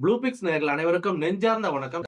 Blue fix அனைவருக்கும் நெஞ்சார்ந்த வணக்கம்.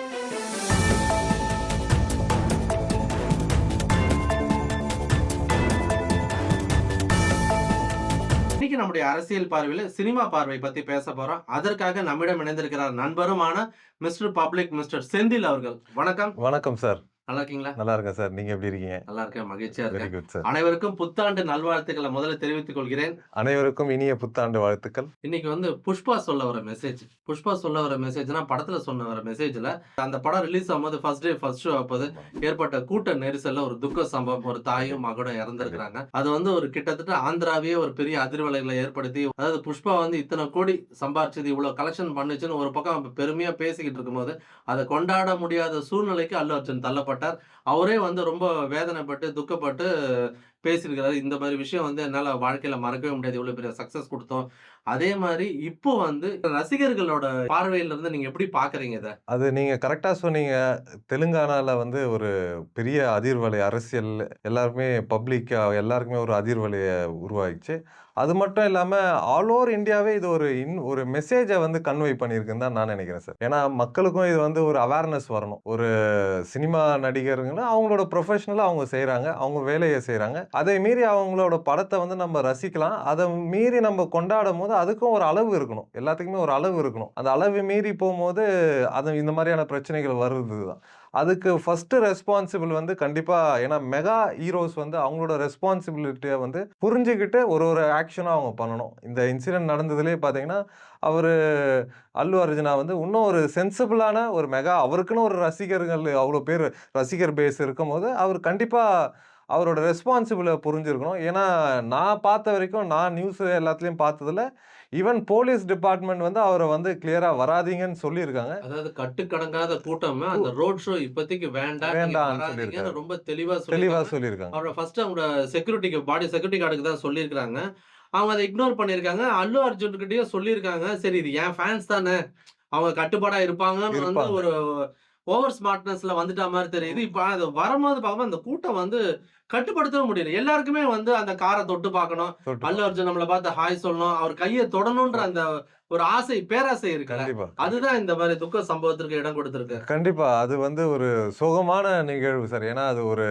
இன்னைக்கு நம்முடைய அரசியல் பார்வையில சினிமா பார்வை பத்தி பேச போறோம். அதற்காக நம்மிடம் இணைந்திருக்கிறார் நண்பருமான மிஸ்டர் பப்ளிக் மிஸ்டர் செந்தில் அவர்கள். வணக்கம். வணக்கம் சார். நல்லா இருக்கீங்களா? நல்லா இருக்கேன் சார். நீங்க எப்படி இருக்கீங்க? நல்லா இருக்கேன். மகிழ்ச்சியா இருக்கேன். குட் சார் அனைவருக்கும் புத்தாண்டு நல்வாழ்த்துக்களை முதல்ல தெரிவித்துக் கொள்கிறேன். அனைவருக்கும் இனிய புத்தாண்டு வாழ்த்துக்கள். இன்னைக்கு வந்து புஷ்பா சொல்ல வர மெசேஜ் புஷ்பா சொல்ல வர மெசேஜ்னா படத்துல சொன்ன வர மெசேஜ்ல அந்த படம் ரிலீஸ் ஆகும்போது ஃபர்ஸ்ட் டே ஃபர்ஸ்ட் ஷோ அப்போது ஏற்பட்ட கூட்ட நெரிசல்ல ஒரு துக்க சம்பவம் ஒரு தாயும் மகனும் இறந்திருக்கிறாங்க. அது வந்து ஒரு கிட்டத்தட்ட ஆந்திராவே ஒரு பெரிய அதிர்வலைகளை ஏற்படுத்தி அதாவது புஷ்பா வந்து இத்தனை கோடி சம்பாரிச்சது இவ்வளவு கலெக்ஷன் பண்ணுச்சுன்னு ஒரு பக்கம் பெருமையா பேசிக்கிட்டு இருக்கும்போது அதை கொண்டாட முடியாத சூழ்நிலைக்கு அல்லு அர்ஜுன் தள்ளப்பட்டார் அவரே வந்து ரொம்ப வேதனைப்பட்டு துக்கப்பட்டு பேசியிருக்கிறாரு. இந்த மாதிரி விஷயம் வந்து என்னால வாழ்க்கையில மறக்கவே முடியாது. இவ்வளோ பெரிய சக்சஸ் கொடுத்தோம். அதே மாதிரி இப்போ வந்து ரசிகர்களோட பார்வையில இருந்து நீங்க எப்படி பாக்குறீங்க இதை? அது நீங்க கரெக்டா சொன்னீங்க. தெலுங்கானால வந்து ஒரு பெரிய அதிர்வலை அரசியல் எல்லாருமே பப்ளிக்காக எல்லாருக்குமே ஒரு அதிர்வலையை உருவாகிச்சு அது மட்டும் இல்லாமல் ஆல் ஓவர் இந்தியாவே இது ஒரு இன் ஒரு மெசேஜை வந்து கன்வே பண்ணியிருக்குன்னு தான் நான் நினைக்கிறேன் சார் ஏன்னா மக்களுக்கும் இது வந்து ஒரு அவேர்னஸ் வரணும். ஒரு சினிமா நடிகருங்கன்னா அவங்களோட ப்ரொஃபஷனலாக அவங்க செய்கிறாங்க அவங்க வேலையை செய்கிறாங்க அதை மீறி அவங்களோட படத்தை வந்து நம்ம ரசிக்கலாம். அதை மீறி நம்ம கொண்டாடும் போது அதுக்கும் ஒரு அளவு இருக்கணும். எல்லாத்துக்குமே ஒரு அளவு இருக்கணும். அந்த அளவு மீறி போகும்போது அது இந்த மாதிரியான பிரச்சனைகள் வருது தான் அதுக்கு ஃபர்ஸ்ட் ரெஸ்பான்சிபிள் வந்து கண்டிப்பாக ஏன்னா மெகா ஹீரோஸ் வந்து அவங்களோட ரெஸ்பான்சிபிலிட்டியை வந்து புரிஞ்சுக்கிட்டு ஒரு ஒரு ஆக்ஷனாக அவங்க பண்ணணும். இந்த இன்சிடென்ட் நடந்ததுலேயே பார்த்தீங்கன்னா அவர் அல்லு அர்ஜுனா வந்து இன்னும் ஒரு சென்சிபிளான ஒரு மெகா அவருக்குன்னு ஒரு ரசிகர்கள் அவ்வளோ பேர் ரசிகர் பேஸ் இருக்கும்போது அவர் கண்டிப்பாக அவரோட ரெஸ்பான்சிபிளை புரிஞ்சிருக்கணும். ஏன்னா நான் பார்த்த வரைக்கும் நான் நியூஸ் எல்லாத்துலேயும் பார்த்ததுல ஈவன் போலீஸ் டிபார்ட்மெண்ட் வந்து அவரை வந்து கிளியராக வராதீங்கன்னு சொல்லியிருக்காங்க. அதாவது கட்டுக்கடங்காத கூட்டம் அந்த ரோட் ஷோ இப்போதைக்கு வேண்டாம் சொல்லியிருக்காரு. ரொம்ப தெளிவா தெளிவாக சொல்லியிருக்காங்க. அவரோட ஃபர்ஸ்ட் அவங்களோட செக்யூரிட்டிக்கு பாடி செக்யூரிட்டி கார்டுக்கு தான் சொல்லியிருக்காங்க அவங்க அதை இக்னோர் பண்ணியிருக்காங்க. அல்லு அர்ஜுன்கிட்டயும் சொல்லியிருக்காங்க. சரி இது என் ஃபேன்ஸ் தானே. அவங்க கட்டுப்பாடா இருப்பாங்கன்னு வந்து. ஒரு ஓவர் ஸ்மார்ட்னஸ்ல வந்துட்ட மாதிரி தெரியுது. இப்போ அது வரும்போது பார்க்கும்போது அந்த கூட்டம் வந்து கட்டுப்படுத்தவே முடியல. எல்லாருக்குமே வந்து அந்த காரை தொட்டு பார்க்கணும். அல்லு அர்ஜுன் நம்மளை பார்த்து ஹாய் சொல்லணும். அவர் கையை தொடணும்ன்ற அந்த ஒரு ஆசை பேராசை கண்டிப்பா. அதுதான் இந்த மாதிரி துக்க சம்பவத்திற்கு இடம் கொடுத்திருக்கு. கண்டிப்பா. அது வந்து ஒரு சோகமான நிகழ்வு சார். ஏன்னா அது ஒரு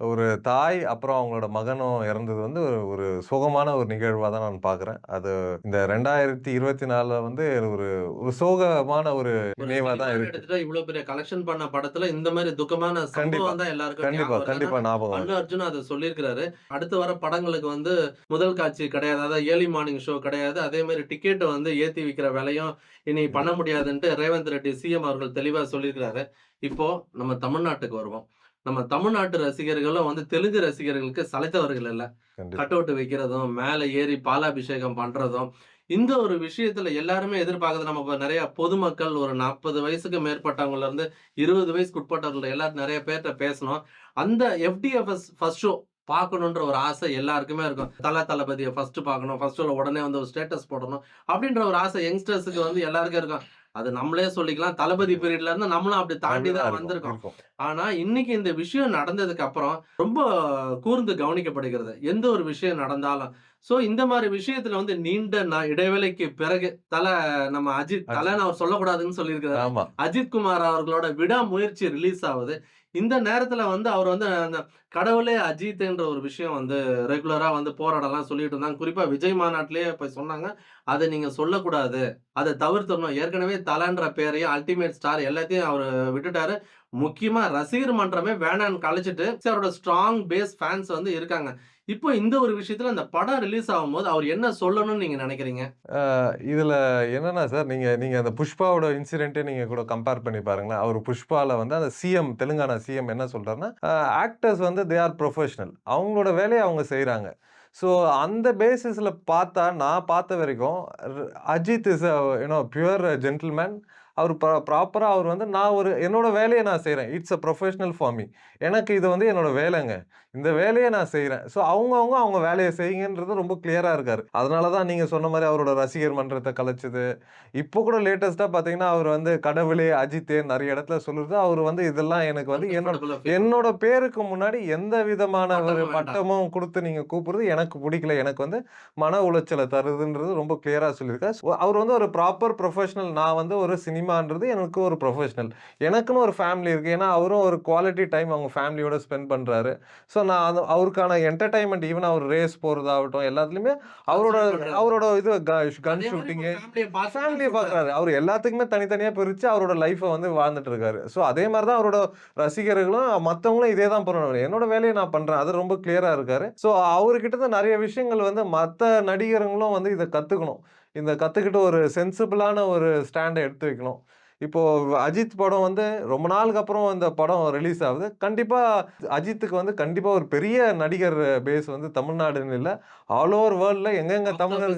ஒரு தாய் அப்புறம் அவங்களோட மகனும் இறந்தது வந்து ஒரு ஒரு சோகமான ஒரு நிகழ்வாக தான் நான் பார்க்குறேன் அது இந்த ரெண்டாயிரத்தி இருபத்தி நாலில் வந்து ஒரு ஒரு சோகமான ஒரு நினைவாக தான் இருக்கு. இவ்வளவு பெரிய கலெக்ஷன் பண்ண படத்துல இந்த மாதிரி துக்கமான. சம்பவம் தான் எல்லாருக்கும் கண்டிப்பா ஞாபகம் வருது. கண்டிப்பா ஞாபகம் அல்லு. அர்ஜுன் அதை சொல்லியிருக்கிறாரு. அடுத்து வர படங்களுக்கு வந்து முதல் காட்சி கிடையாது. அதாவது ஏர்லி மார்னிங் ஷோ கிடையாது. அதே மாதிரி டிக்கெட் வந்து ஏத்தி விற்கிற விலையும் இனி பண்ண முடியாதுன்ட்டு ரேவந்த் ரெட்டி சிஎம் அவர்கள் தெளிவா சொல்லியிருக்கிறாரு. இப்போ நம்ம தமிழ்நாட்டுக்கு வருவோம். நம்ம தமிழ்நாட்டு ரசிகர்களும் வந்து தெலுங்கு ரசிகர்களுக்கு சளைத்தவர்கள் இல்ல. கண்டிப்பா. கட் அவுட் வைக்கிறதும் மேலே ஏறி பாலாபிஷேகம் பண்றதும் இந்த ஒரு விஷயத்துல எல்லாருமே எதிர்பார்க்கறது நம்ம நிறைய பொதுமக்கள் ஒரு நாற்பது வயசுக்கு மேற்பட்டவங்கல இருந்து இருபது வயசுக்கு உட்பட்டவர்கள் எல்லாரும் நிறைய பேர்கிட்ட பேசணும். அந்த எஃப்டிஎஃப்எஸ் ஃபர்ஸ்ட் ஷோ பார்க்கணுன்ற ஒரு ஆசை எல்லாருக்குமே இருக்கும். தல தளபதியை ஃபர்ஸ்ட் பார்க்கணும். ஃபர்ஸ்ட் ஷோல உடனே வந்து ஒரு ஸ்டேட்டஸ் போடணும் அப்படின்ற ஒரு ஆசை யங்ஸ்டர்ஸுக்கு வந்து எல்லாருக்கும் இருக்கும். அது நம்மளே சொல்லிக்கலாம். தளபதி பீரியட்ல இருந்து நம்மளும் அப்படி தாண்டி தான் வந்திருக்கோம். ஆனா இன்னைக்கு இந்த விஷயம் நடந்ததுக்கு அப்புறம் ரொம்ப கூர்ந்து கவனிக்கப்படுகிறது. எந்த ஒரு விஷயம் நடந்தாலும். சோ இந்த மாதிரி விஷயத்துல வந்து நீண்ட நா- இடைவேளைக்கு பிறகு தல நம்ம அஜித் தலைன்னு அவர் சொல்லக்கூடாதுன்னு சொல்லியிருக்கிறாரு. அஜித் குமார் அவர்களோட விடாமுயற்சி ரிலீஸ் ஆகுது. இந்த நேரத்தில் வந்து அவர் வந்து அந்த கடவுளே அஜித்ன்ற ஒரு விஷயம் வந்து ரெகுலராக வந்து போராடலாம் சொல்லிட்டு இருந்தாங்க. குறிப்பாக விஜய் மாநாட்டிலேயே போய் சொன்னாங்க. அதை நீங்கள் சொல்லக்கூடாது. அதை தவிர்த்தணும் ஏற்கனவே தலான்ற பேரையும் அல்டிமேட் ஸ்டார் எல்லாத்தையும் அவர் விட்டுட்டாரு. முக்கியமாக ரசிகர் மன்றமே வேணான்னு கழிச்சிட்டு அவரோட ஸ்ட்ராங் பேஸ் ஃபேன்ஸ் வந்து இருக்காங்க. இப்போ இந்த ஒரு விஷயத்துல அந்த படம் ரிலீஸ் ஆகும்போது அவர் என்ன சொல்லணும்னு நீங்க நினைக்கிறீங்க? இதுல என்னன்னா சார் நீங்க நீங்க அந்த புஷ்பாவோட இன்சிடென்ட்டே நீங்க கூட கம்பேர் பண்ணி பாருங்களேன். அவர் புஷ்பால வந்து அந்த சிஎம் தெலுங்கானா சிஎம் என்ன சொல்றாருன்னா ஆக்டர்ஸ் வந்து தே ஆர் ப்ரொஃபஷனல் அவங்களோட வேலையை அவங்க செய்கிறாங்க ஸோ அந்த பேசிஸில் பார்த்தா நான் பார்த்த வரைக்கும் Ajith is you know pure gentleman அவர் ப்ரா ப்ராப்பரா அவர் வந்து நான் ஒரு என்னோட வேலைய நான் செய்றேன். It's a professional for me. எனக்கு இது வந்து என்னோட வேலைங்க. இந்த வேலைய நான் செய்றேன். ஸோ அவங்கவங்க அவங்க வேலைய செய்யுங்கன்றது ரொம்ப கிளியரா இருக்காரு. அதனால தான் நீங்க சொன்ன மாரி அவரோட ரசிகர் மன்றத்த கலைச்சது. இப்போ கூட லேட்டஸ்ட்டா பார்த்தீங்கன்னா, அவர் வந்து கடவுளே அஜித்தே நெறைய இடத்துல சொல்லுறது. அவர் வந்து இதெல்லாம் எனக்கு வந்து என்னோட என்னோட பேருக்கு முன்னாடி எந்த விதமான ஒரு பட்டமும் குடுத்து நீங்க கூப்பிடுறது எனக்கு புடிக்கல. எனக்கு வந்து மன உளைச்சல தருதுன்றது ரொம்ப கிளியரா சொல்லியிருக்காரு. அவர் வந்து ஒரு ப்ராப்பர் ப்ரொஃபஷனல். நான் வந்து ஒரு சினிமான்றது எனக்கு ஒரு ப்ரொஃபஷனல். எனக்குன்னு ஒரு ஃபேமிலி இருக்கு. ஏன்னா அவரும் ஒரு குவாலிட்டி டைம் அவங்க ஃபேமிலியோட ஸ்பெண்ட் பண்றாரு. ஸோ நான் அது அவருக்கான என்டர்டெயின்மென்ட் ஈவன் அவர் ரேஸ் போறதாகட்டும் எல்லாத்துலயுமே அவரோட. அவரோட இது கன் ஷூட்டிங்கு ஃபேமிலிய பார்த்து. பார்க்குறாரு. அவரு எல்லாத்துக்குமே தனித்தனியா பிரிச்சு அவரோட லைஃப வந்து வாழ்ந்துட்டு இருக்காரு. ஸோ அதே மாரி தான் அவரோட ரசிகர்களும் மத்தவங்களும் இதே தான் பண்ணணும். என்னோட வேலைய நான் பண்றேன். அது ரொம்ப கிளியரா இருக்காரு. ஸோ அவர்கிட்ட நெறைய விஷயங்கள் வந்து மத்த நடிகருங்களும் வந்து இத கத்துக்கணும். இந்த கற்றுக்கிட்ட ஒரு சென்சிபிளான ஒரு ஸ்டாண்டை எடுத்து வைக்கணும். இப்போ அஜித் படம் வந்து ரொம்ப நாளுக்கு அப்புறம் இந்த படம் ரிலீஸ் ஆகுது. கண்டிப்பா அஜித்துக்கு வந்து கண்டிப்பா ஒரு பெரிய நடிகர் பேஸ் வந்து தமிழ்நாடுன்னு இல்ல. ஆல் ஓவர் வேர்ல்ட்ல எங்கெங்க தமிழர்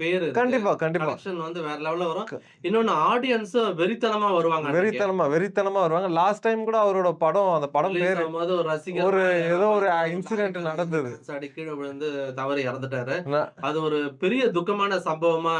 பேரு இருக்கு. கண்டிப்பா, கண்டிப்பா. கலெக்ஷன் வந்து வேற லெவல்ல வரும். க இன்னொன்னு ஆடியன்ஸும் வெறித்தனமா வருவாங்க அன்னைக்கு. வெறித்தனமா வெறித்தனமா வருவாங்க. லாஸ்ட் டைம் கூட அவரோட படம் அந்த படம் பேரு ஒரு ரசிகர் ஒரு ஏதோ ஒரு இன்சிடென்ட் நடந்தது. ஆடி கீழ விழுந்து தவறி இறந்துட்டாரு. அது ஒரு பெரிய துக்கமான சம்பவமா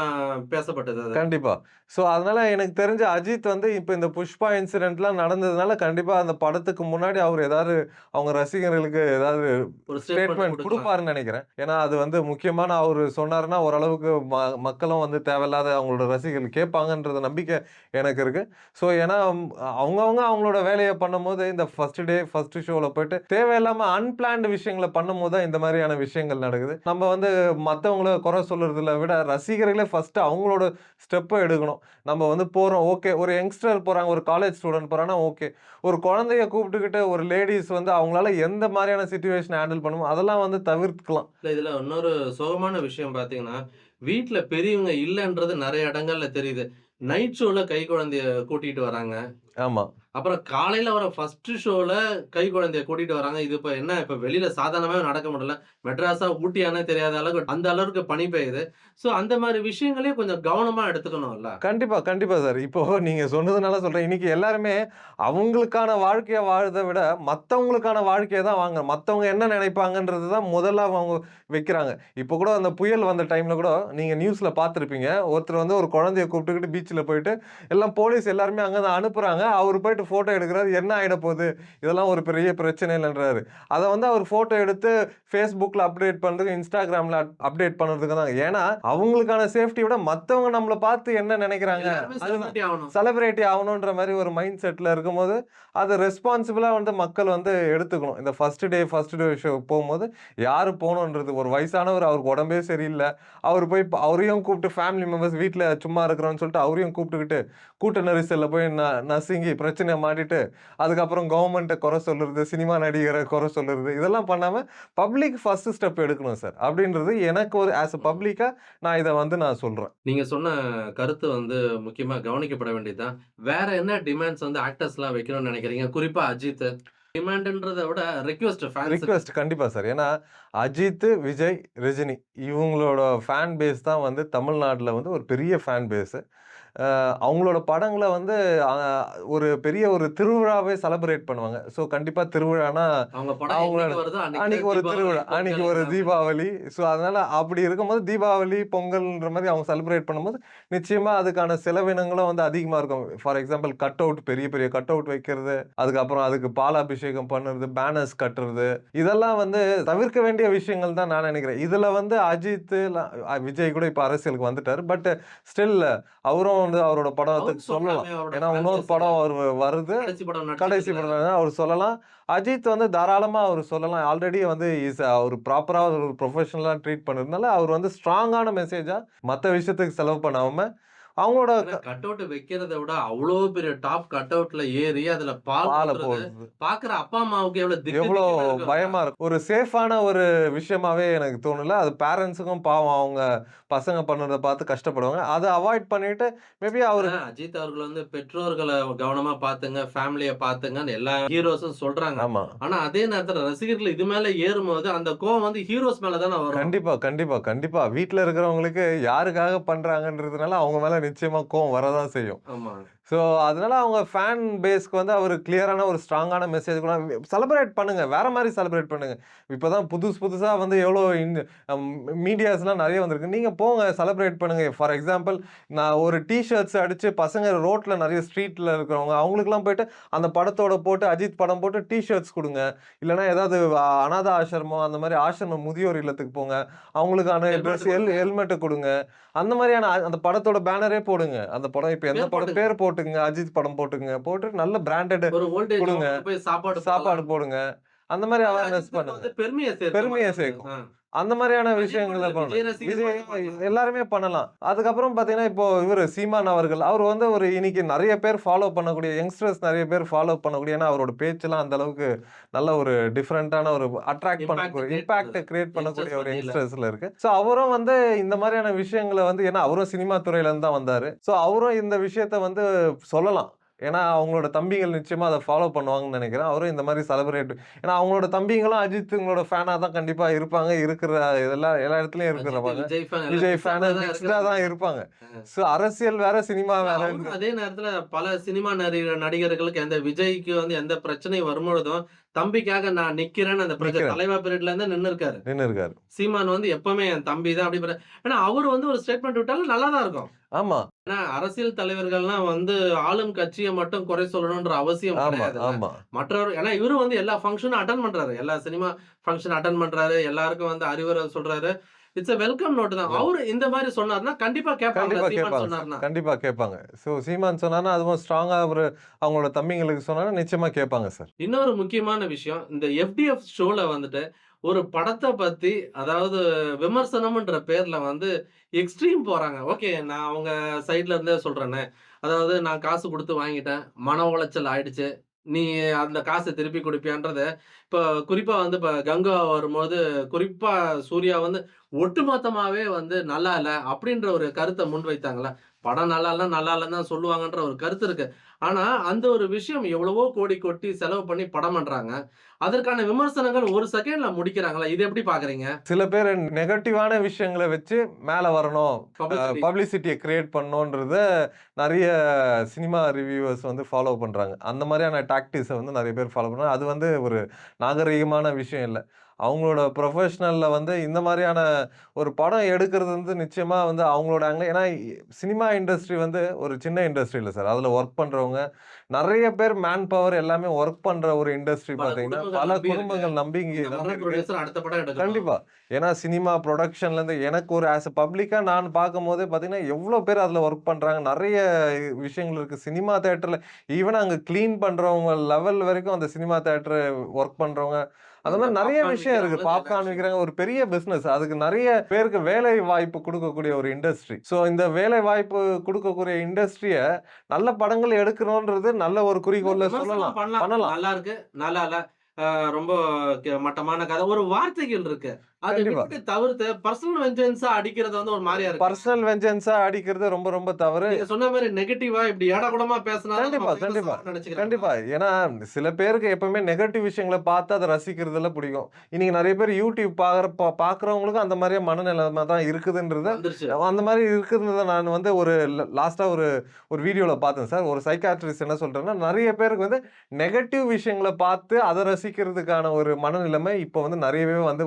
பேசப்பட்டது அது. கண்டிப்பா. ஸோ அதனால எனக்கு தெரிஞ்சு அஜித் வந்து இப்ப இந்த புஷ்பா இன்சிடென்ட்லாம் நடந்ததுனால கண்டிப்பா அந்த படத்துக்கு முன்னாடி அவர் ஏதாவது அவங்க ரசிகர்களுக்கு ஏதாவது ஒரு ஸ்டேட்மெண்ட். குடுப்பாருன்னு நெனைக்கிறேன். ஏன்னா அது வந்து முக்கியமான அவரு சொன்னாருன்னா ஓரளவுக்கு ம மக்களும் வந்து தேவையில்லாத அவங்களோட ரசிகர்கள் கேட்பாங்கன்ற நம்பிக்கை எனக்கு இருக்கு. ஸோ ஏன்னா அவங்கவங்க அவங்களோட வேலைய பண்ணும்போது இந்த ஃபர்ஸ்ட் டே ஃபர்ஸ்ட் ஷோல போயிட்டு தேவையில்லாம அன்பிளான்ட் விஷயங்கள பண்ணும்போது தான் இந்த மாரியான விஷயங்கள் நடக்குது. நம்ம வந்து மத்தவங்கள குறை சொல்றதுல விட ரசிகர்களே ஃபர்ஸ்ட் அவங்களோட ஸ்டெப்ப எடுக்கணும். நம்ம வந்து போறோம் ஓகே. ஒரு யங்ஸ்டர் போகிறாங்க ஒரு காலேஜ் ஸ்டூடெண்ட் போகிறாங்கன்னா ஓகே. ஒரு குழந்தைய கூப்பிட்டுக்கிட்டு ஒரு லேடிஸ் வந்து அவங்களால எந்த மாதிரியான சுச்சுவேஷன் ஹேண்டில் பண்ணணுமோ அதெல்லாம் வந்து தவிர்க்கலாம். இல்லை இதில் இன்னொரு சுகமான விஷயம் பார்த்தீங்கன்னா, வீட்டில் பெரியவங்க இல்லைன்றது நிறைய இடங்கள்ல தெரியுது. நைட் ஷோவில் கை குழந்தைய கூட்டிகிட்டு வராங்க. ஆமா. அப்புறம் காலையில வர ஃபர்ஸ்ட் ஷோல கைக்குழந்தைய கூட்டிட்டு வராங்க. இது இப்ப என்ன இப்ப வெளியில சாதாரணமாவே நடக்க முடியல. மெட்ராஸா, ஊட்டியான்னே தெரியாத அளவுக்கு அந்த அளவுக்கு பனி பெய்யுது. ஸோ அந்த மாரி விஷயங்களையும் கொஞ்சம் கவனமா எடுத்துக்கணும்ல. கண்டிப்பா, கண்டிப்பா சார். இப்போ நீங்க சொன்னதுனால சொல்றேன். இன்னைக்கு எல்லாருமே அவங்களுக்கான வாழ்க்கைய வாழறத விட மத்தவங்களுக்கான வாழ்க்கைய தான் வாங்க மத்தவங்க என்ன நினைப்பாங்கன்றது தான் முதல்ல அவங்க வைக்கிறாங்க. இப்போ கூட அந்த புயல் வந்த டைம்ல கூட நீங்க நியூஸ்ல பார்த்திருப்பீங்க. ஒருத்தர் வந்து ஒரு குழந்தைய கூப்பிட்டுக்கிட்டு பீச்ல போயிட்டு எல்லாம் போலீஸ் எல்லாருமே அங்க தான் அனுப்புறாங்க. அவரு போயிட்டு ஃபோட்டோ எடுக்குறாரு. என்ன ஆயிடப்போது? இதெல்லாம் ஒரு பெரிய பிரச்சனை இல்லன்றாரு. அத வந்து அவர் ஃபோட்டோ எடுத்து Facebookல அப்டேட் பண்றதுக்கு, Instagramல அப்டேட் பண்றதுக்கு தான். ஏன்னா அவங்களுக்கான சேஃப்டிய விட மத்தவங்க நம்மள பார்த்து என்ன நினைக்கிறாங்க? செலிபிரிட்டி ஆவணுன்ற மாரி ஒரு மைண்ட் செட்ல இருக்கும்போது, அத ரெஸ்பான்சிபிளா வந்து மக்கள் வந்து எடுத்துக்கணும். இந்த first day first day show போம்போது யாரு போணுன்றது ஒரு வயசானவர் அவருக்கு உடம்பே சரியில்ல. அவரு போய் அவரையும் கூப்பிட்டு ஃபேமிலி மெம்பர்ஸ் வீட்ல சும்மா இருக்கிறோம்னு சொல்லிட்டு அவரையும் கூப்பிட்டுக்கிட்டு கூட்ட நெரிசல்ல போய் ந நசுங்கி பிரச்சனைய மாட்டிட்டு, அதுக்கப்புறம் கவர்மெண்ட்ட குறை சொல்றது, சினிமா நடிகர குறை சொல்றது இதெல்லாம் பண்ணாம பப்ளிக் ஃபர்ஸ்ட் ஸ்டெப் எடுக்கணும் சார். அப்படின்றது எனக்கு ஒரு ஆஸ் அ பப்ளிக்கா நான் இத வந்து நான் சொல்றேன். நீங்க சொன்ன கருத்து வந்து முக்கியமா கவனிக்கப்பட வேண்டியது தான். வேற என்ன டிமாண்ட்ஸ் வந்து ஆக்டர்ஸ்லாம் வைக்கணும்னு நினைக்கிறீங்க? குறிப்பா அஜித். டிமாண்ட்ன்றத விட ரிக்வெஸ்ட். ரிக்வெஸ்ட் கண்டிப்பா சார். ஏன்னா அஜித், விஜய், ரஜினி இவங்களோட ஃபேன் பேஸ் தான் வந்து தமிழ்நாட்டுல வந்து ஒரு பெரிய ஃபேன் பேஸ். அவங்களோட படங்கள வந்து ஒரு பெரிய ஒரு திருவிழாவே செலிப்ரேட் பண்ணுவாங்க. ஸோ கண்டிப்பா திருவிழான்னா அவங்க படம் அவங்களோட அன்னைக்கு ஒரு திருவிழா, அன்னைக்கு ஒரு. தீபாவளி. ஸோ அதனால அப்படி இருக்கும்போது தீபாவளி, பொங்கல்ன்ற மாரி அவங்க செலிப்ரேட் பண்ணும்போது நிச்சயமா அதுக்கான செலவினங்களும் வந்து அதிகமா இருக்கும். ஃபார் எக்ஸாம்பிள் கட் அவுட் பெரிய பெரிய கட் அவுட் வைக்கிறது, அதுக்கப்புறம் அதுக்கு பாலாபிஷேகம் பண்ணுறது, பேனர்ஸ் கட்டுறது இதெல்லாம் வந்து தவிர்க்க வேண்டிய விஷயங்கள் தான் நான் நினைக்கிறேன். இதுல வந்து அஜித், விஜய் கூட இப்ப அரசியலுக்கு வந்துட்டாரு. பட் ஸ்டில் அவரும் வந்து அவரோட படத்துக்கு சொல்லலாம். ஏன்னா இன்னொரு. படம் அவரு வருது. கடைசி படம் அவர் சொல்லலாம். அஜித் வந்து தாராளமா அவரு சொல்லலாம். ஆல்ரெடி வந்து இஸ் அவரு ப்ராப்பரா ஒரு ப்ரொஃபஷனலா ட்ரீட் பண்ணதுனால அவர் வந்து ஸ்ட்ராங்கான மெசேஜா மத்த விஷயத்துக்கு செலவு பண்ணாம அவங்களோட கட் அவுட் வைக்கிறத விட அவ்வளோ பெரிய டாப் கட் அவுட்ல ஏறி அதுல பால் போடுறது. பாக்குற அப்பா அம்மாவுக்கு எவ்வளவு திக்கு எவ்வளோ திக்குன்னு இருக்கும். பயமா இருக்கும். ஒரு சேஃபான ஒரு விஷயமாவே எனக்கு தோணல. அது பேரண்ட்ஸுக்கும் பாவம் அவங்க பசங்க பண்றத பார்த்து கஷ்டப்படுவாங்க. அத அவாய்ட் பண்ணிட்டு மேபி அவரு அஜித் அவர்கள் வந்து பெற்றோர்கள கவனமா பாத்துங்க, ஃபேமிலிய பாத்துங்கன்னு எல்லா ஹீரோஸும் சொல்றாங்க. ஆமா. ஆனா அதே நேரத்துல ரசிகர்கள் இது மேல ஏறும்போது அந்த கோவம் வந்து ஹீரோஸ் மேல தானே வரும். கண்டிப்பா, கண்டிப்பா, கண்டிப்பா. வீட்ல இருக்கிறவங்களுக்கு யாருக்காக பண்றாங்கன்றதுனால அவங்க மேல நிச்சயமா கோவம் வரதான் செய்யும். ஆமா. ஸோ அதனால அவங்க ஃபேன் பேஸ்க்கு வந்து அவர் கிளியரான ஒரு ஸ்ட்ராங்கான மெசேஜ் கூட செலிப்ரேட் பண்ணுங்க. வேற மாதிரி செலிப்ரேட் பண்ணுங்க. இப்போதான் புதுசு புதுசா வந்து எவ்வளோ மீடியாஸ்லாம் நிறைய வந்திருக்கு. நீங்க போங்க செலிப்ரேட் பண்ணுங்க. ஃபார் எக்ஸாம்பிள் நான் ஒரு டிஷர்ட்ஸ் அடிச்சு பசங்க ரோட்ல நிறைய ஸ்ட்ரீட்ல இருக்கிறவங்க அவங்களுக்குலாம் போயிட்டு அந்த படத்தோட போட்டு அஜித் படம் போட்டு டிஷர்ட்ஸ் கொடுங்க. இல்லைன்னா ஏதாவது அனாத ஆசிரமம் அந்த மாதிரி ஆசிரமம் முதியோர் இல்லத்துக்கு போங்க. அவங்களுக்கான ட்ரெஸ் ஹெல். ஹெல்மெட்டை கொடுங்க. அந்த மாதிரியான அந்த படத்தோட பேனரே போடுங்க. அந்த படம் இப்போ எந்த படம். பேர் போட்டுங்க அஜித் படம் போட்டுங்க போட்டு நல்ல பிராண்டட் கொடுங்க. போய் சாப்பாடு சாப்பாடு போடுங்க அந்த மாதிரி. அவேர்னஸ் பண்ணுங்க பெருமையை சேர்க்கும். அந்த மாதிரியான விஷயங்களை பண்ணணும். எல்லாருமே பண்ணலாம் அதுக்கப்புறம் பார்த்தீங்கன்னா இப்போ இவர் சீமான் அவர்கள் அவர் வந்து ஒரு இன்னைக்கு நிறைய பேர் ஃபாலோ பண்ணக்கூடிய யங்ஸ்டர்ஸ் நிறைய பேர் ஃபாலோ பண்ணக்கூடிய ஏன்னா அவரோட பேச்செல்லாம் அந்த அளவுக்கு நல்ல ஒரு டிஃப்ரெண்டான ஒரு அட்ராக்ட் பண்ணக்கூடிய இம்பாக்ட். கிரியேட் பண்ணக்கூடிய ஒரு. யங்ஸ்டர்ஸ்ல இருக்கு ஸோ அவரும் வந்து இந்த மாதிரியான விஷயங்களை வந்து ஏன்னா அவரும் சினிமா துறையில இருந்து தான் வந்தாரு ஸோ அவரும் இந்த விஷயத்த வந்து சொல்லலாம் ஏன்னா அவங்களோட தம்பிகள் நிச்சயமா அதை ஃபாலோ பண்ணுவாங்கன்னு நினைக்கிறேன். அவரும் இந்த மாதிரி செலிப்ரேட் ஏன்னா அவங்களோட தம்பிங்களும் அஜித்துங்களோட ஃபேனா தான் கண்டிப்பா இருப்பாங்க. இருக்கிற இதெல்லாம் எல்லா இடத்துலயும் அஜித், இருக்கிறவங்க விஜய் ஃபேன் ஆ தான். இருப்பாங்க. ஸோ அரசியல் வேற சினிமா வேற. அதே நேரத்துல பல சினிமா நடிகர் நடிகர்களுக்கு எந்த விஜய்க்கு வந்து எந்த பிரச்சனை வரும்பொழுதும் தம்பிக்காக நான் நிக்கிறேன்னு அந்த பிரச்சனை. தலைவா பீரியட்ல இருந்து நின்னு இருக்காரு நின்று இருக்காரு சீமான் வந்து எப்பவுமே என் தம்பி தான் அப்படி ஏன்னா அவர் வந்து ஒரு ஸ்டேட்மெண்ட் விட்டாலும் நல்லா தான் இருக்கும். ஆமா. ஏன்னா அரசியல் தலைவர்கள்லாம் வந்து ஆளும் கட்சியை மட்டும் குறை சொல்லணும்ன்ற அவசியம் கிடையாது மற்றவர் ஏன்னா இவரு வந்து எல்லா ஃபங்க்ஷனும் அட்டன் பண்றாரு. எல்லா சினிமா ஃபங்க்ஷன் அட்டன் பண்றாரு. எல்லாருக்கும் வந்து அறிவுரை சொல்றாரு. இட்ஸ் a வெல்கம் நோட் தான். அவரு இந்த மாதிரி சொன்னாருன்னா கண்டிப்பா கேட்பாங்க. கேட்பாங்க. கண்டிப்பா கேட்பாங்க. ஸோ சீமான் சொன்னாருன்னா அதுவும் ஸ்ட்ராங்கா அவரு அவங்களோட தம்பிங்களுக்கு சொன்னாலும் நிச்சயமா கேட்பாங்க சார் இன்னொரு முக்கியமான விஷயம் இந்த எஃப்டிஎஃப் ஷோல வந்துட்டு ஒரு படத்தை பத்தி அதாவது விமர்சனம்ன்ற பேர்ல வந்து எக்ஸ்ட்ரீம் போறாங்க. ஓகே நான் அவங்க சைட்ல இருந்தே சொல்றேனே. அதாவது நான் காசு கொடுத்து வாங்கிட்டேன் மன உளைச்சல் ஆயிடுச்சு. நீ அந்த காசை திருப்பி கொடுப்பியான்றத இப்போ குறிப்பா வந்து இப்போ கங்கா வரும்போது குறிப்பா சூர்யா வந்து ஒட்டுமொத்தமாவே வந்து நல்லா இல்லை அப்படின்ற ஒரு கருத்தை முன்வைத்தாங்களே? படம் நல்லா இல்ல நல்லா இல்லைன்னு தான் சொல்லுவாங்கன்ற ஒரு கருத்து இருக்கு. ஆனா அந்த ஒரு விஷயம் எவ்வளவோ கோடி கொட்டி செலவு பண்ணி படம் பண்றாங்க. அதற்கான விமர்சனங்கள் ஒரு செகண்ட்ல முடிக்கிறாங்களா? இது எப்படி பாக்குறீங்க? சில பேர் நெகட்டிவான விஷயங்களை வச்சு மேல வரணும். பப்ளிசிட்டியை கிரியேட் பண்ணணுன்றத நிறைய சினிமா ரிவ்யூவர்ஸ் வந்து ஃபாலோ பண்றாங்க. அந்த மாதிரியான டாக்டிக்ஸை வந்து நிறைய பேர் ஃபாலோ பண்றாங்க. அது வந்து ஒரு நாகரிகமான விஷயம் இல்லை. அவங்களோட ப்ரொஃபஷனலில் வந்து இந்த மாதிரியான ஒரு படம் எடுக்கிறது வந்து நிச்சயமாக வந்து அவங்களோட அங்கே ஏன்னா சினிமா இண்டஸ்ட்ரி வந்து ஒரு சின்ன இண்டஸ்ட்ரி இல்லை சார். அதில் ஒர்க் பண்ணுறவங்க நிறைய பேர் மேன் பவர் எல்லாமே ஒர்க் பண்ணுற ஒரு இண்டஸ்ட்ரி பார்த்தீங்கன்னா பல. குடும்பங்கள் நம்பி இங்கே இந்த மகன் இருக்கு. producer அடுத்த படம் எடுக்கணும். கண்டிப்பா. ஏன்னா சினிமா ப்ரொடக்ஷன்லேருந்து எனக்கு ஒரு ஆஸ் அ பப்ளிக்காக நான் பார்க்கும்போதே பார்த்தீங்கன்னா எவ்வளோ பேர் அதில் ஒர்க் பண்ணுறாங்க நிறைய விஷயங்கள் இருக்குது சினிமா தேட்டரில் ஈவன் அங்கே க்ளீன் பண்ணுறவங்க லெவல் வரைக்கும் அந்த சினிமா தேட்டர் ஒர்க் பண்ணுறவங்க அந்த மாதிரி நிறைய விஷயம் விக்கிறாங்க, பாப்கார்ன் விற்கிறாங்க ஒரு பெரிய பிஸ்னஸ் அதுக்கு நிறைய பேருக்கு வேலை வாய்ப்பு கொடுக்கக்கூடிய ஒரு இண்டஸ்ட்ரி ஸோ இந்த வேலை வாய்ப்பு கொடுக்கக்கூடிய இண்டஸ்ட்ரியை நல்ல படங்கள் எடுக்கணுன்றது நல்ல ஒரு குறிக்கோள்ல சொல்லலாம். பண்ணலாம். நல்லா இருக்கு நல்லா இல்ல ரொம்ப மட்டமான கதை. ஒரு வார்த்தைகள் இருக்கு. அதை. விட்டுட்டு தவிர்த்து பர்சனல் வெஞ்சன்ஸா அடிக்கிறது வந்து ஒரு மாதிரியா இருக்கு. பர்சனல் வெஞ்சன்ஸா அடிக்கிறது ரொம்ப ரொம்ப தவறு. சொன்ன மாதிரி நெகட்டிவா இப்படி ஏடாகுடமா பேசினா கண்டிப்பா, கண்டிப்பா, கண்டிப்பா. ஏன்னா சில பேருக்கு எப்பவுமே நெகட்டிவ் விஷயங்களை பார்த்து அதை ரசிக்கிறதுல பிடிக்கும். இன்னைக்கு நிறைய பேர் யூடியூப் பாக்குற பாக்குறவங்களுக்கும் அந்த மாதிரியே மனநிலைமை தான் இருக்குதுன்றத அந்த மாதிரி இருக்கிறத நான் வந்து ஒரு லாஸ்டா ஒரு ஒரு வீடியோல பார்த்தேன் சார். ஒரு சைக்காட்ரிஸ்ட் என்ன சொல்றேன்னா நிறைய பேருக்கு வந்து நெகட்டிவ் விஷயங்களை பார்த்து அதை ரசிக்கிறதுக்கான ஒரு மனநிலைமை இப்போ வந்து நிறையவே வந்து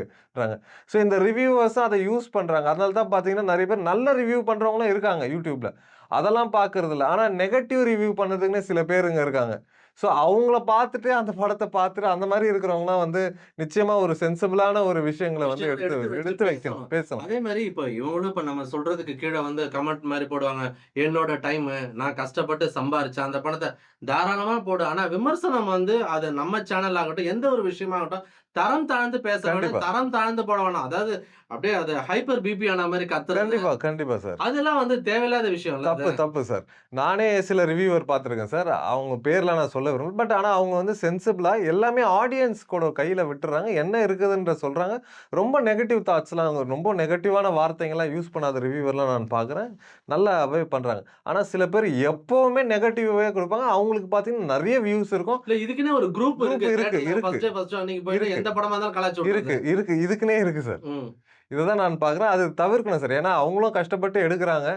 வளர்ந்துருக்குன்றாங்க ஸோ இந்த ரிவ்யூவர்ஸும் அதை யூஸ் பண்றாங்க. அதனால தான் பார்த்தீங்கன்னா நிறைய பேர் நல்ல ரிவ்யூ பண்றவங்களும் இருக்காங்க யூடியூப்ல அதெல்லாம் பார்க்கறது இல்ல. ஆனா நெகட்டிவ் ரிவ்யூ பண்ணதுக்குன்னு சில பேருங்க இருக்காங்க. ஸோ அவங்கள பார்த்துட்டு அந்த படத்தை பார்த்துட்டு அந்த மாதிரி இருக்கிறவங்கலாம் வந்து நிச்சயமா ஒரு சென்சிபிளான ஒரு விஷயங்களை வந்து எடுத்து எடுத்து வைக்கணும் பேசணும். அதே மாதிரி இப்போ இவங்களும் இப்போ நம்ம சொல்றதுக்கு கீழே வந்து கமெண்ட் மாதிரி போடுவாங்க. என்னோட டைம் நான் கஷ்டப்பட்டு சம்பாரிச்சேன். அந்த பணத்தை தாராளமா போடு. ஆனா விமர்சனம் வந்து அது நம்ம சேனல் ஆகட்டும் எந்த ஒரு விஷயமாகட்டும் தரம் தாழ்ந்து பேச வேணும். தரம் தாழ்ந்து போட வேணாம் அதாவது அப்படியே அது ஹைப்பர் பிபி ஆன மாதிரி கத்துறது கண்டிப்பா கண்டிப்பா சார். அதெல்லாம் வந்து தேவையில்லாத விஷயம் தப்பு தப்பு சார். நானே சில ரிவ்யூவர் பார்த்துருக்கேன் சார். அவங்க பேர்லாம் நான் சொல்ல விரும்பல. பட் ஆனால் அவங்க வந்து சென்சிபிளாக எல்லாமே ஆடியன்ஸ் கூட கையில் விட்டுறாங்க. என்ன இருக்குதுன்ற சொல்கிறாங்க ரொம்ப நெகட்டிவ் தாட்ஸ்லாம் அவங்க ரொம்ப நெகட்டிவான வார்த்தைங்கள்லாம் யூஸ் பண்ணாத ரிவ்யூவர்லாம் நான் பார்க்குறேன். நல்லாவே பண்ணுறாங்க ஆனால் சில பேர் எப்போவுமே நெகட்டிவாகவே கொடுப்பாங்க. அவங்களுக்கு பார்த்தீங்கன்னா நிறைய வியூஸ் இருக்கும். இதுக்குன்னே ஒரு குரூப் இருக்கு. இருக்கு, இருக்கு. எந்த படமா இருந்தாலும் கலாச்சு இருக்கு. இருக்கு. இதுக்குன்னே இருக்கு சார். ம். இதை தான் நான் பார்க்குறேன். அது தவிர்க்கணும் சார். ஏன்னா அவங்களும் கஷ்டப்பட்டு எடுக்கிறாங்க.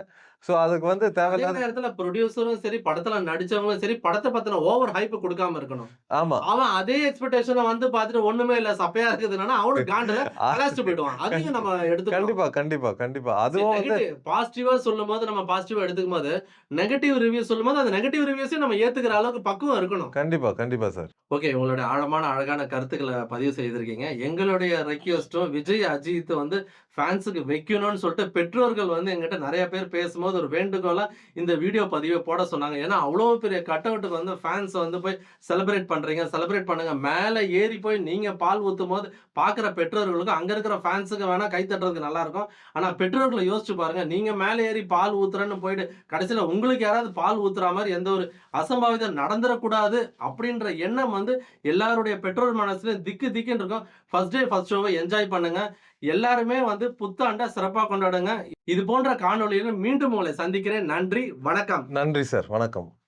ஸோ அதுக்கு வந்து தேவையில்லாத நேரத்துல ப்ரொடியூசரும் சரி படத்துல நடிச்சவங்களும் சரி படத்தை பத்தின ஓவர் ஹைப் கொடுக்காம இருக்கணும். ஆமா. அவன் அதே எக்ஸ்பெக்டேஷனை வந்து பார்த்துட்டு ஒண்ணுமே இல்ல சப்பையா இருக்குதுன்னா அவனுக்கு காண்டுல கலாச்சிட்டு போயிடுவான். அதையும் நம்ம எடுத்துக்கணும் கண்டிப்பா கண்டிப்பா கண்டிப்பா. அதுவும் வந்து பாசிட்டிவா சொல்லும் போது நம்ம பாசிட்டிவா எடுத்துக்கும் போது நெகட்டிவ் ரிவ்யூ சொல்லும் போது அந்த நெகட்டிவ் ரிவ்யூஸையும் நம்ம ஏத்துக்கிற அளவுக்கு பக்குவம் இருக்கணும். கண்டிப்பா கண்டிப்பா சார் ஓகே உங்களுடைய ஆழமான அழகான கருத்துக்களை பதிவு செய்திருக்கீங்க. எங்களுடைய ரெக்வஸ்டும் விஜய் அஜித் வந்து ஃபேன்ஸுக்கு வைக்கணும்னு சொல்லிட்டு பெற்றோர்கள் வந்து எங்கிட்ட நிறைய பேர் பேசும்போது ஒரு வேண்டுகோளாக இந்த வீடியோ பதிவை போட சொன்னாங்க. ஏன்னா அவ்வளோ பெரிய கட் அவுட்டுக்கு வந்து ஃபேன்ஸை வந்து போய் செலிப்ரேட் பண்ணுறீங்க செலிப்ரேட் பண்ணுங்கள் மேலே ஏறி போய் நீங்கள் பால் ஊற்றும் போது பார்க்குற பெற்றோர்களுக்கும் அங்கே இருக்கிற ஃபேன்ஸுக்கு வேணால் கை தட்டுறதுக்கு நல்லாயிருக்கும். ஆனால் பெற்றோர்களை யோசிச்சு பாருங்கள் நீங்கள் மேலே ஏறி பால் ஊற்றுறேன்னு போயிட்டு கடைசியில் உங்களுக்கு யாராவது பால் ஊற்றுற மாதிரி எந்த ஒரு அசம்பாவிதம் நடந்துடக்கூடாது அப்படின்ற எண்ணம் வந்து எல்லாருடைய பெற்றோர் மனசுலையும் திக்கு திக்குன்னு இருக்கும். ஃபர்ஸ்ட் டே ஃபர்ஸ்ட் ஷோவை என்ஜாய் பண்ணுங்கள் எல்லாருமே வந்து புத்தாண்டை சிறப்பாக கொண்டாடுங்க. இது போன்ற காணொளியில் மீண்டும் உங்களை சந்திக்கிறேன். நன்றி வணக்கம். நன்றி சார். வணக்கம்.